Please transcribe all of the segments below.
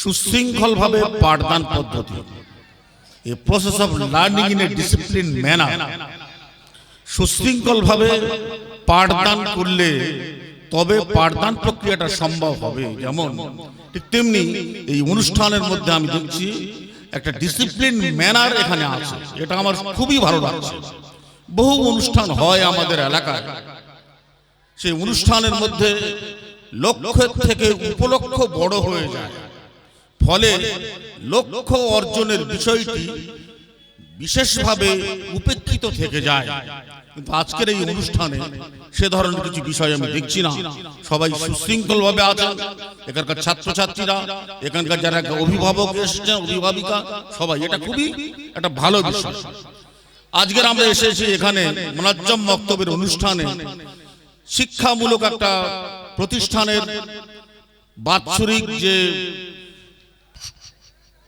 সুশৃঙ্খলভাবে পাঠদান পদ্ধতি। A process of learning in a discipline manner সুশৃঙ্খলভাবে পাঠদান করলে তবে পাঠদান প্রক্রিয়াটা সম্ভব হবে, যেমন ঠিক তেমনি এই অনুষ্ঠানের মধ্যে আমি দেখছি একটা ডিসিপ্লিন ম্যানার এখানে আছে, এটা আমার খুবই ভালো লাগছে। বহু অনুষ্ঠান হয় আমাদের এলাকায়। সেই অনুষ্ঠানের মধ্যে লক্ষ্যের থেকে উপলক্ষ বড় হয়ে যায়। ফলে লক্ষ্য অর্জনের বিষয়টি বিশেষভাবে উপেক্ষিত থেকে যায়। কিন্তু আজকের এই অনুষ্ঠানে সে ধরনের কিছু বিষয় আমি দেখছি না। সবাই সুশৃঙ্খল ভাবে আছেন। এখানকার ছাত্রছাত্রীরা, এখানকার যারা অভিভাবক এসেছেন, অভিভাবিকা, সবাই। এটা খুবই একটা ভালো বিষয়। আজকের আমরা এসেছি এখানে মোনাজ্জম বক্তব্যের অনুষ্ঠানে শিক্ষামূলক একটা প্রতিষ্ঠানের বাৎসরিক যে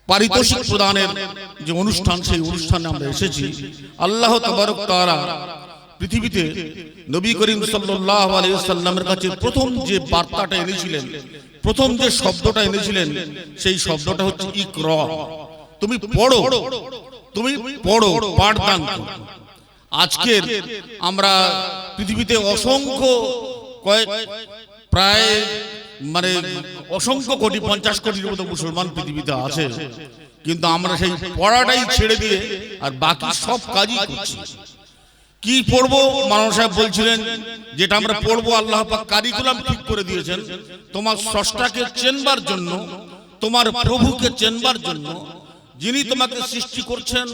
পারিতোষিক প্রদানের যে অনুষ্ঠান, সেই অনুষ্ঠানে আমরা এসেছি আল্লাহ তবারক তারা পৃথিবীতে নবী করিম সাল্লাল্লাহু আলাইহি সাল্লামের কাছে প্রথম যে বার্তাটা এনেছিলেন, প্রথম যে শব্দটা এনেছিলেন, সেই শব্দটা হচ্ছে ইকর তুমি পড়ো তুমি পড়ো, পাঠদান করো। আজকের আমরা পৃথিবীতে অসংখ্য কয়েক প্রায় মানে অসংখ্য কোটি, পঞ্চাশ কোটির মতো মুসলমান পৃথিবীতে আছে। কিন্তু আমরা সেই পড়াটাই ছেড়ে দিয়ে আর বাকি সব কাজই করছি। কি পড়ব? মানব সাহেব বলছিলেন, যেটা আমরা পড়ব, আল্লাহ পাক কারিকুলাম ঠিক করে দিয়েছেন। তোমার স্রষ্টাকে চেনবার জন্য, তোমার প্রভুকে চেনবার জন্য যিনি তোমাকে সৃষ্টি করছেন,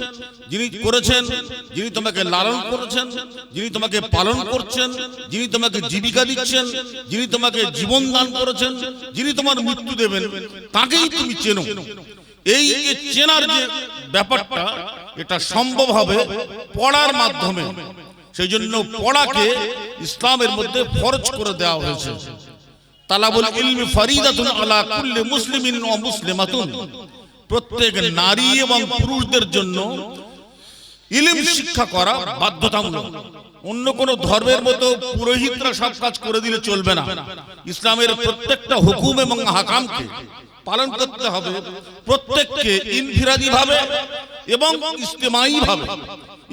যিনি করেছেন, যিনি তোমাকে লালন করেছেন, যিনি তোমাকে পালন করছেন, যিনি তোমাকে জীবিকা দিচ্ছেন, যিনি তোমাকে জীবন দান করেছেন, যিনি তোমার মৃত্যু দেবেন, তাকেই তুমি চেনো। এই চেনার যে ব্যাপারটা, এটা সম্ভব হবে পড়ার মাধ্যমে। সেই জন্য পড়াকে ইসলামের মধ্যে ফরজ করে দেওয়া হয়েছে। তালাবুল ইলমি ফারিদাতুন আলা কুল্লি মুসলিমিন ওয়া মুসলিমাতুন। প্রত্যেক নারী এবং পুরুষদের জন্য ইলিম শিক্ষা করা বাধ্যতামূলক। অন্য কোন ধর্মের মতো পুরোহিতরা সব কাজ করে দিলে চলবে না। ইসলামের প্রত্যেকটা হুকুম এবং হাকামকে পালন করতে হবে প্রত্যেককে ইনফিরাদি ভাবে এবং ইস্তেমাই ভাবে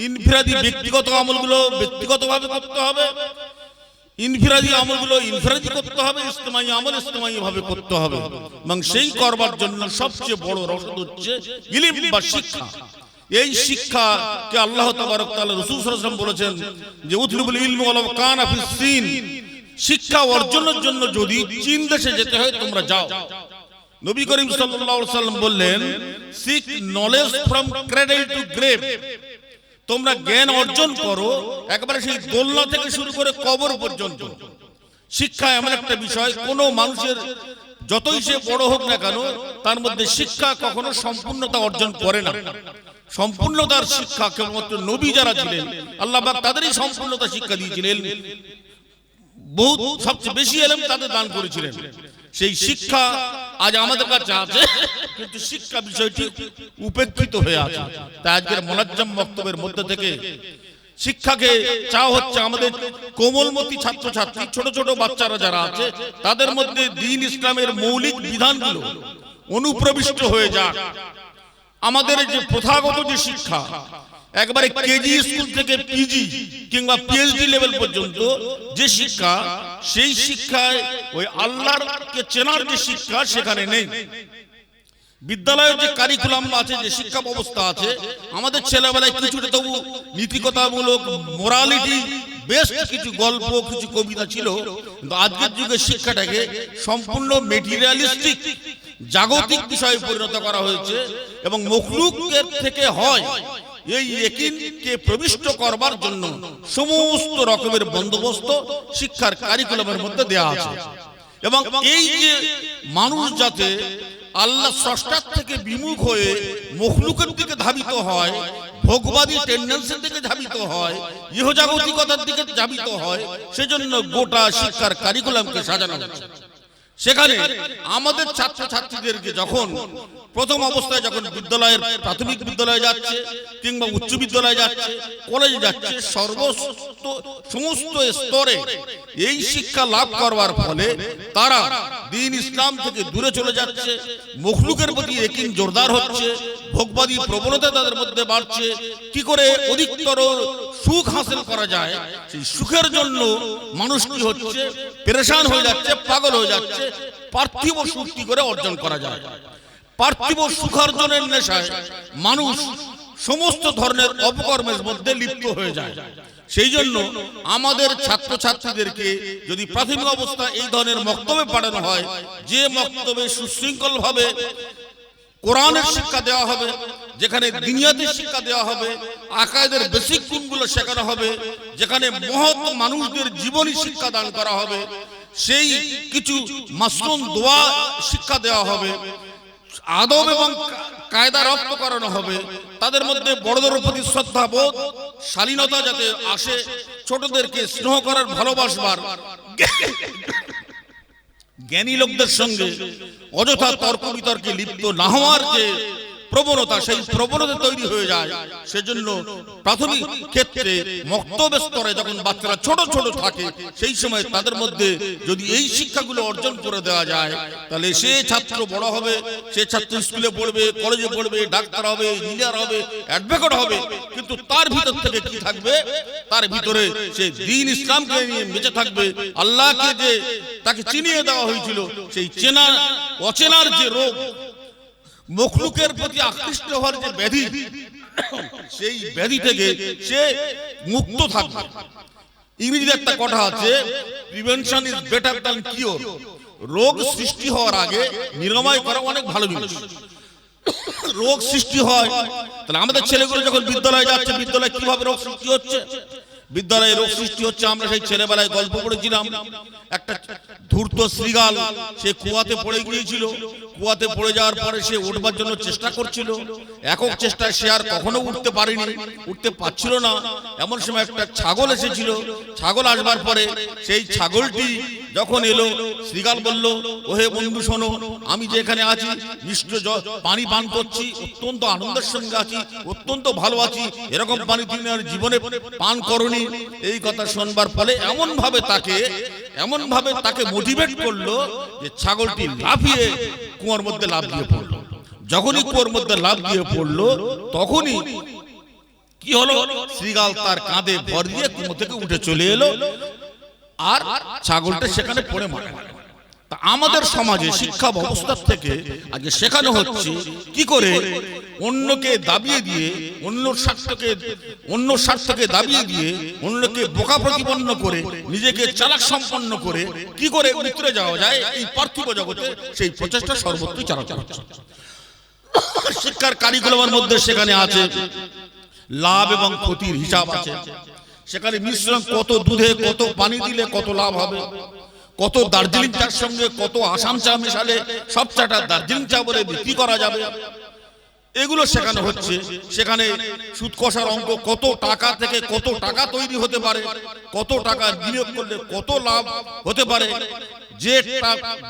ইনফিরাদি ব্যক্তিগত আমলগুলো ব্যক্তিগতভাবে করতে হবে। ইনফিরাদি আমলগুলো ইনফিরাদি করতে হবে ইস্তেমাই আমল ইস্তেমাই ভাবে করতে হবে। এবং সেই করবার জন্য সবচেয়ে বড় রসদ হচ্ছে ইলিম বা শিক্ষা। এই শিক্ষাকে আল্লাহ তাবারক তাআলা বলেছেন যে, উতলুবুল ইলম ওয়ালাউ কানা সিন। শিক্ষা অর্জনের জন্য যদি চীন দেশে যেতে হয়, তোমরা যাও। নবী করিম সাল্লাল্লাহু আলাইহি ওয়াসাল্লাম বললেন seek knowledge from cradle to grave তোমরা জ্ঞান অর্জন করো একবারে সেই দোলনা থেকে শুরু করে কবর পর্যন্ত। শিক্ষা এমন একটা বিষয় কোন মানুষের যতই সে বড় হোক না কেন তার মধ্যে শিক্ষা কখনো সম্পূর্ণতা অর্জন করে না। সম্পূর্ণতার শিক্ষা কেবলমাত্র নবী যারা ছিলেন আল্লাহ তাদেরই সম্পূর্ণতা শিক্ষা দিয়েছিলেন। বহু সবচেয়ে বেশি এলেম তাদের দান করেছিলেন। সেই শিক্ষা আজ আমাদের কাছে আছে, কিন্তু শিক্ষা বিষয়টি উপেক্ষিত হয়ে আছে। তাই আজকের মোনাজ্জম বক্তব্যের মধ্যে থেকে শিক্ষাকে চাওয়া হচ্ছে আমাদের কোমলমতি ছাত্রছাত্রী, ছোট ছোট বাচ্চারা যারা আছে, তাদের মধ্যে দিন ইসলামের মৌলিক বিধানগুলো অনুপ্রবিষ্ট হয়ে যাক। আমাদের যে প্রথাগত যে শিক্ষা একবারে কেজি স্কুল থেকে পিজি কিংবা পিএইচডি লেভেল পর্যন্ত যে শিক্ষা, সেই শিক্ষায় ওই আল্লাহর কে চেনার যে শিক্ষা সেখানে নেই। বিদ্যালয়ের যে কারিকুলাম আছে, যে শিক্ষা ব্যবস্থা আছে, আমাদের ছেলেবেলায় কিছুটা তবু নীতিকতামূলক মোরালিটি বেশ কিছু গল্প, কিছু কবিতা ছিল। কিন্তু আজকের যুগে শিক্ষাটাকে সম্পূর্ণ মেটেরিয়ালিস্টিক জাগতিক বিষয়ে পরিণত করা হয়েছে এবং মখলুকের থেকে হয় এই একিনকে প্রবিষ্ট করবার জন্য সমস্ত রকমের বন্দোবস্ত শিক্ষার কারিকুলামের মধ্যে দেয়া আছে। এবং এই যে মানুষ যাতে আল্লাহ স্রষ্টার থেকে বিমুখ হয়ে মখলুকের দিকে ধাবিত হয়, ভোগবাদী টেন্ডেন্সির দিকে ধাবিত হয়, ইহজাগতিকতার দিকে ধাবিত হয়, সেজন্য গোটা শিক্ষার কারিকুলামকে সাজানো হচ্ছে। সেখানে আমাদের ছাত্র ছাত্রীদেরকে যখন প্রথম অবস্থায় যখন বিদ্যালয়ের প্রাথমিক বিদ্যালয়ে যাচ্ছে কিংবা উচ্চ বিদ্যালয়ে যাচ্ছে কলেজে যাচ্ছে সর্বস্ত সমস্ত স্তরে। এই শিক্ষা লাভ করবার ফলে তারা দিন ইসলাম থেকে দূরে চলে যাচ্ছে। মখলুকের প্রতি একিন জোরদার হচ্ছে। ভোগবাদী প্রবণতা তাদের মধ্যে বাড়ছে। কি করে অধিকতর সুখ হাসিল করা যায়, সেই সুখের জন্য মানুষ কি হচ্ছে? পেরেশান হয়ে যাচ্ছে, পাগল হয়ে যাচ্ছে। পার্থিব সুখ কি করে অর্জন করা যায়? পার্থিব সুখার্জনের নেশায় মানুষ সমস্ত ধরনের অপকর্মের মধ্যে লিপ্ত হয়ে যায়। সেই জন্য আমাদের ছাত্র ছাত্রীদেরকে যদি প্রাথমিক অবস্থায় এই ধরনের মক্তবে পাঠানো হয়, যে মক্তবে সুশৃঙ্খল ভাবে কোরআনের শিক্ষা দেওয়া হবে, যেখানে দিনিয়াতের শিক্ষা দেওয়া হবে, আকায়দের বেসিক গুণগুলো শেখানো হবে, যেখানে মহৎ মানুষদের জীবনী শিক্ষা দান করা হবে, সেই কিছু মাসরুম দোয়া শিক্ষা দেওয়া হবে আদব এবং কায়দা রপ্ত করানো হবে, তাদের মধ্যে বড়দের প্রতি শ্রদ্ধা বোধ, শালীনতা যাতে আসে, ছোটদেরকে স্নেহ করার ভালোবাসবার। জ্ঞানী লোকদের সঙ্গে অযথা তর্ক বিতর্কে লিপ্ত না হওয়ার যে প্রবণতা, সেই প্রবণতা তৈরি হয়ে যায়। সেজন্য প্রাথমিক ক্ষেত্রে মক্তব্য স্তরে যখন বাচ্চারা ছোট ছোট থাকে, সেই সময় তাদের মধ্যে যদি এই শিক্ষাগুলো অর্জন করে দেওয়া যায়, তাহলে সে ছাত্র বড় হবে, সে ছাত্র স্কুলে পড়বে, কলেজে পড়বে, ডাক্তার হবে, ইঞ্জিনিয়ার হবে, অ্যাডভোকেট হবে। কিন্তু তার ভিতর থেকে কি থাকবে? তার ভিতরে সে দিন ইসলামকে নিয়ে বেঁচে থাকবে। আল্লাহকে যে তাকে চিনিয়ে দেওয়া হয়েছিল, সেই চেনা, অচেনার যে রোগ মখলুকের প্রতি আকৃষ্ট হওয়ার যে ব্যাধি সেই ব্যাধি থেকে সে মুক্ত থাকবে। ইংরেজিতে একটা কথা আছে prevention is better than cure রোগ সৃষ্টি হওয়ার আগে নিরাময় করা অনেক ভালো জিনিস। রোগ সৃষ্টি হয় তাহলে আমাদের ছেলেগুলো যখন বিদ্যালয়ে যাচ্ছে বিদ্যালয়ে কীভাবে রোগ সৃষ্টি হচ্ছে? বিদ্যালয়ে রোগ সৃষ্টি হচ্ছে আমরা সেই ছেলেবেলায় গল্প পড়েছিলাম। একটা ধূর্ত শ্রীগাল সে কুয়াতে পড়ে গিয়েছিল। কুয়াতে পড়ে যাওয়ার পরে সে উঠবার জন্য চেষ্টা করছিল। একক চেষ্টায় সে আর কখনো উঠতে পারেনি। উঠতে পারছিল না। এমন সময় একটা ছাগল এসেছিল। ছাগল আসবার পরে সেই ছাগলটি যখন এলো, শ্রীগাল বলল, ওহে বন্ধু, শোনো, আমি যে এখানে আছি মিষ্ট পানি পান করছি, অত্যন্ত আনন্দের সঙ্গে আছি, অত্যন্ত ভালো আছি, এরকম পানি তুমি আর জীবনে পান করনি। এই কথা শোনবার ফলে এমন ভাবে তাকে এমন ভাবে তাকে মোটিভেট করল যে ছাগলটি লাফিয়ে কুয়ার মধ্যে লাভ দিয়ে পড়ল। যখনই কুয়ার মধ্যে লাভ দিয়ে পড়ল তখনই কি হলো? শ্রীগাল তার কাঁধে ভর দিয়ে কুয়ো থেকে উঠে চলে এলো। আর ছাগলটা সেখানে পড়ে মারা। তা আমাদের সমাজে শিক্ষা ব্যবস্থার থেকে আজকে শেখানো হচ্ছে কি করে অন্যকে দাবিয়ে দিয়ে অন্য স্বার্থকে অন্য স্বার্থকে দাবিয়ে দিয়ে অন্যকে বোকা প্রতিপন্ন করে নিজেকে চালাক সম্পন্ন করে কি করে উতরে যাওয়া যায়? এই পার্থিব জগতে সেই প্রচেষ্টা সর্বত্রই চালাতে হচ্ছে। শিক্ষার কারিকুলামের মধ্যে সেখানে আছে লাভ এবং ক্ষতির হিসাব আছে। সেখানে মিশ্রণ কত দুধে কত পানি দিলে কত লাভ হবে? কত দার্জিলিং চার সঙ্গে কত আসাম চা মেশালে সব চাটা দার্জিলিং চা বলে বিক্রি করা যাবে। এগুলো শেখানো হচ্ছে। সেখানে সুদ কষার অঙ্ক কত টাকা থেকে কত টাকা তৈরি হতে পারে, কত টাকা বিনিয়োগ করলে কত লাভ হতে পারে, যে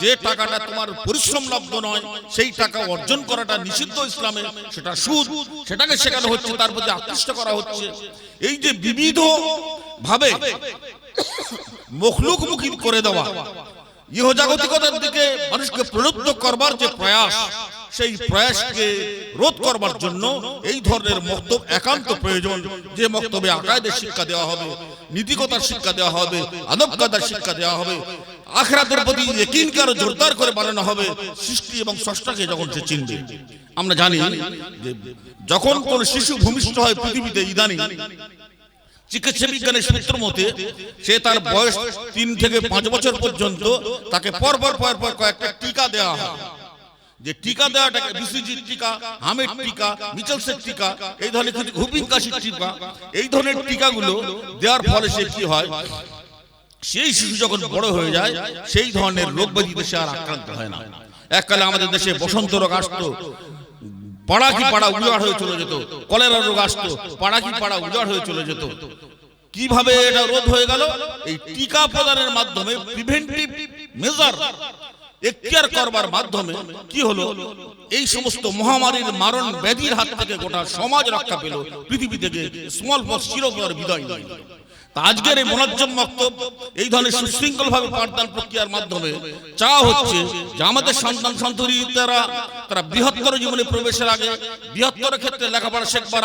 যে টাকাটা তোমার পরিশ্রম লব্ধ নয়, সেই টাকা অর্জন করাটা নিষিদ্ধ ইসলামে, সেটা সুদ, সেটাকে শেখানো হচ্ছে, তার প্রতি আকৃষ্ট করা হচ্ছে। এই যে বিবিধ ভাবে মখলুকমুখী করে দেওয়া। ইহজাগতিকতার দিকে মানুষকে প্রলুব্ধ করবার যে প্রয়াস, সেই প্রয়াসকে রোধ করবার জন্য এই ধরনের মক্তব একান্ত প্রয়োজন। যে মক্তবে আকায়দের শিক্ষা দেওয়া হবে, নীতিকতার শিক্ষা দেওয়া হবে আদবকাদার শিক্ষা দেওয়া হবে, আখরাতের প্রতি একিনকে আরও জোরদার করে বানানো হবে, সৃষ্টি এবং স্রষ্টাকে যখন সে চিনবে। আমরা জানি যে যখন কোন শিশু ভূমিষ্ঠ হয় পৃথিবীতে ইদানিং চিকিৎসা বিজ্ঞানের সূত্র মতে, সে তার বয়স তিন থেকে পাঁচ বছর পর্যন্ত তাকে পরপর পর পর কয়েকটা টিকা দেওয়া হয়। যে টিকা দেওয়াটাকে বিসিজির টিকা, হামের টিকা মিচেলসের টিকা, এই ধরনের কিছু হুপিং কাশির টিকা এই ধরনের টিকাগুলো দেওয়ার ফলে সে কি হয়, সেই শিশু যখন বড় হয়ে যায়, সেই ধরনের রোগ ব্যাধিতে সে আর আক্রান্ত হয় না। এককালে আমাদের দেশে বসন্ত রোগ আসতো পাড়া কি পাড়া উজাড় হয়ে চলে যেত? কলেরা রোগ আসতো পাড়া কি পাড়া উজাড় হয়ে চলে যেত? কীভাবে এটা রোধ হয়ে গেল? এই টিকা প্রদানের মাধ্যমে প্রিভেন্টিভ মেজার এখতিয়ার করবার মাধ্যমে কি হলো? এই সমস্ত মহামারীর মারণ ব্যাধির হাত থেকে গোটা সমাজ রক্ষা পেল পৃথিবী থেকে স্মল পক্স চিরপর বিদায় নিল। আজকের এই মনোজ্জম বক্তব্য, এই ধরনের সুশৃঙ্খল ভাবে পাঠদান প্রক্রিয়ার মাধ্যমে চা হচ্ছে যে আমাদের সন্তান সন্ততি তারা তারা বৃহত্তর জীবনে প্রবেশের আগে, বৃহত্তর ক্ষেত্রে লেখাপড়া শেখবার